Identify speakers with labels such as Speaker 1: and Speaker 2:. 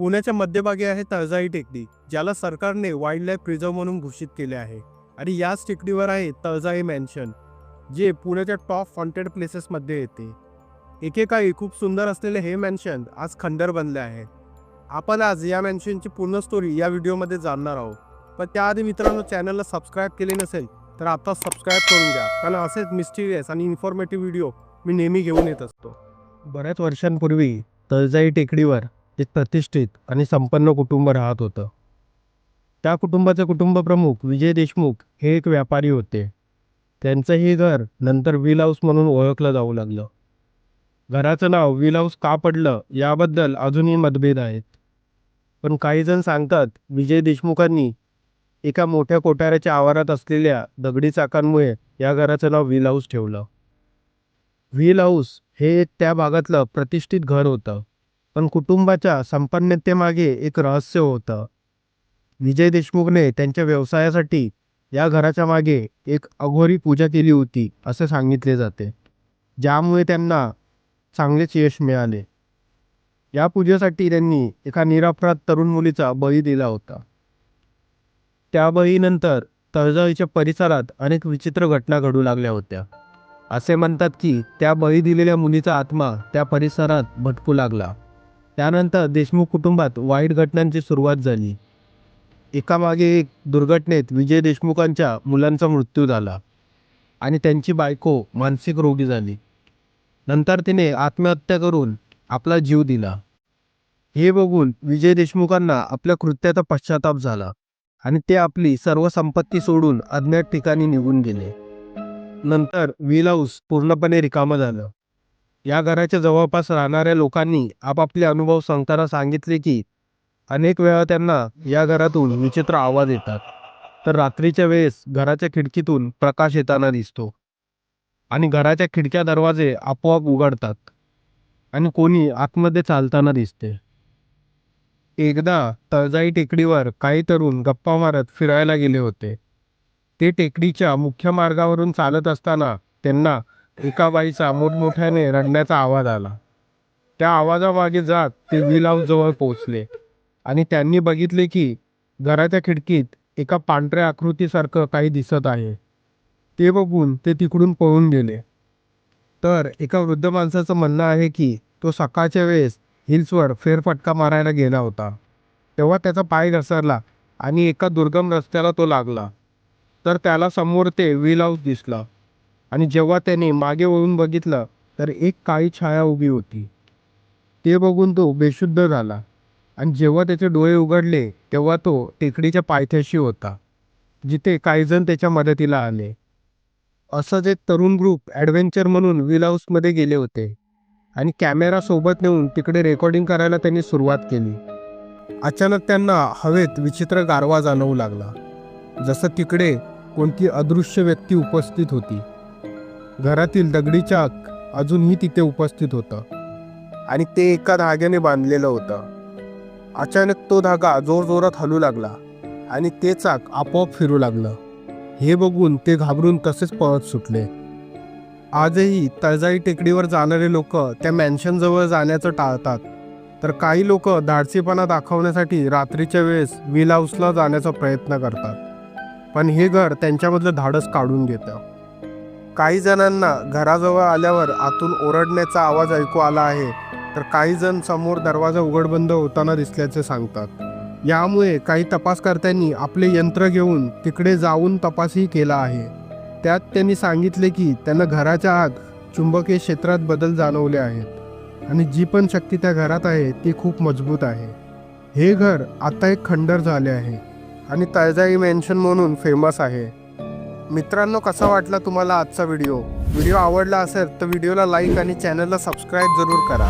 Speaker 1: पुण्याच्या मध्यभागी आहे तळजाई टेकडी ज्याला सरकारने वाईल्ड लाईफ प्रिझर्व म्हणून घोषित केले आहे. आणि याच टेकडीवर आहे तळजाई मॅन्शन जे पुण्याच्या टॉप हॉन्टेड प्लेसेसमध्ये येते. एकेकाळी खूप सुंदर असलेले हे मॅन्शन आज खंडर बनले आहे. आपण आज या मॅन्शनची पूर्ण स्टोरी या व्हिडिओमध्ये जाणणार आहोत. पण त्याआधी मित्रांनो चॅनलला सबस्क्राईब केले नसेल तर आता सबस्क्राईब करून घ्या. कारण असेच मिस्टिरियस आणि इन्फॉर्मेटिव्ह व्हिडिओ मी नेहमी घेऊन येत असतो. बऱ्याच वर्षांपूर्वी तळजाई टेकडीवर एक प्रतिष्ठित आणि संपन्न कुटुंब राहत होतं. त्या कुटुंबाचे कुटुंब प्रमुख विजय देशमुख हे एक व्यापारी होते. त्यांचं हे घर नंतर व्हील हाऊस म्हणून ओळखलं जाऊ लागलं. घराचं नाव व्हील हाऊस का पडलं याबद्दल अजूनही मतभेद आहेत. पण काहीजण सांगतात विजय देशमुखांनी एका मोठ्या कोठाऱ्याच्या आवारात असलेल्या दगडी चाकांमुळे या घराचं नाव व्हील हाऊस ठेवलं. व्हील हाऊस हे एक त्या भागातलं प्रतिष्ठित घर होतं. पण कुटुंबाच्या संपन्नतेमागे एक रहस्य होतं. विजय देशमुखने त्यांच्या व्यवसायासाठी या घराच्या मागे एक अघोरी पूजा केली होती असे सांगितले जाते. ज्यामुळे त्यांना चांगलेच यश मिळाले. या पूजेसाठी त्यांनी एका निरापराध तरुण मुलीचा बळी दिला होता. त्या बळीनंतर तळजाईच्या परिसरात अनेक विचित्र घटना घडू लागल्या होत्या. असे म्हणतात की त्या बळी दिलेल्या मुलीचा आत्मा त्या परिसरात भटकू लागला. त्यानंतर देशमुख कुटुंबात वाईट घटनांची सुरुवात झाली. एकामागे एक दुर्घटनेत विजय देशमुखांच्या मुलांचा मृत्यू झाला आणि त्यांची बायको मानसिक रोगी झाली. नंतर तिने आत्महत्या करून आपला जीव दिला. हे बघून विजय देशमुखांना आपल्या कृत्याचा पश्चाताप झाला आणि ते आपली सर्व संपत्ती सोडून अज्ञात ठिकाणी निघून गेले. नंतर व्हील हाऊस पूर्णपणे रिकामं झालं. या घराच्या जवळपास राहणाऱ्या लोकांनी आपापले अनुभव सांगताना सांगितले की अनेक वेळा त्यांना या घरातून विचित्र आवाज येतात. तर रात्रीच्या वेळेस घराच्या खिडकीतून प्रकाश येताना दिसतो. आणि घराच्या खिडक्या दरवाजे आपोआप उघडतात. आणि कोणी आतमध्ये चालताना दिसते. एकदा तळजाई टेकडीवर काही तरुण गप्पा मारत फिरायला गेले होते. ते टेकडीच्या मुख्य मार्गावरून चालत असताना त्यांना एका बाईचा मोठमोठ्याने रडण्याचा आवाज आला. त्या आवाजामागे जात ते व्हील जवळ पोहोचले आणि त्यांनी बघितले की घराच्या खिडकीत एका पांढऱ्या आकृतीसारखं काही दिसत आहे. ते बघून ते तिकडून पळून गेले. तर एका वृद्ध माणसाचं म्हणणं आहे की तो सकाळच्या वेळेस हिल्सवर फेरफटका मारायला गेला होता. तेव्हा त्याचा पाय घसरला आणि एका दुर्गम रस्त्याला तो लागला. तर त्याला समोर ते व्हील हाऊस दिसला. आणि जेव्हा त्याने मागे वळून बघितलं तर एक काळी छाया उभी होती. ते बघून तो बेशुद्ध झाला. आणि जेव्हा त्याचे डोळे उघडले तेव्हा तो टेकडीच्या पायथ्याशी होता जिथे काहीजण त्याच्या मदतीला आले. असंच एक तरुण ग्रुप ॲडव्हेंचर म्हणून व्हील हाऊसमध्ये गेले होते आणि कॅमेरा सोबत नेऊन तिकडे रेकॉर्डिंग करायला त्यांनी सुरुवात केली. अचानक त्यांना हवेत विचित्र गारवा जाणवू लागला जसं तिकडे कोणती अदृश्य व्यक्ती उपस्थित होती. घरातील दगडी चाक अजूनही तिथे उपस्थित होतं. आणि ते एका धाग्याने बांधलेलं होतं. अचानक तो धागा जोरजोरात हलू लागला आणि ते चाक आपोआप फिरू लागलं. हे बघून ते घाबरून तसेच पळत सुटले. आजही तळजाई टेकडीवर जाणारे लोक त्या मॅन्शनजवळ जाण्याचं टाळतात. तर काही लोक धाडसीपणा दाखवण्यासाठी रात्रीच्या वेळेस व्हील हाऊसला जाण्याचा प्रयत्न करतात. पण हे घर त्यांच्यामधलं धाडस काढून घेतं. काही जणांना घराजवळ आल्यावर आतून ओरडण्याचा आवाज ऐकू आला आहे. तर काही जण समोर दरवाजा उघडबंद होताना दिसल्याचे सांगतात. यामुळे काही तपासकर्त्यांनी आपले यंत्र घेऊन तिकडे जाऊन तपासही केला आहे. त्यात त्यांनी सांगितले की त्यांना घराच्या आत चुंबकीय क्षेत्रात बदल जाणवले आहेत. आणि जी पण शक्ती त्या घरात आहे ती खूप मजबूत आहे. हे घर आता एक खंडर झाले आहे. आणि तळजाई मेन्शन म्हणून फेमस आहे. मित्रांनो कसा वाटला तुम्हाला आजचा व्हिडिओ? व्हिडिओ आवडला असेल तर व्हिडिओला लाईक आणि चॅनलला सबस्क्राईब जरूर करा.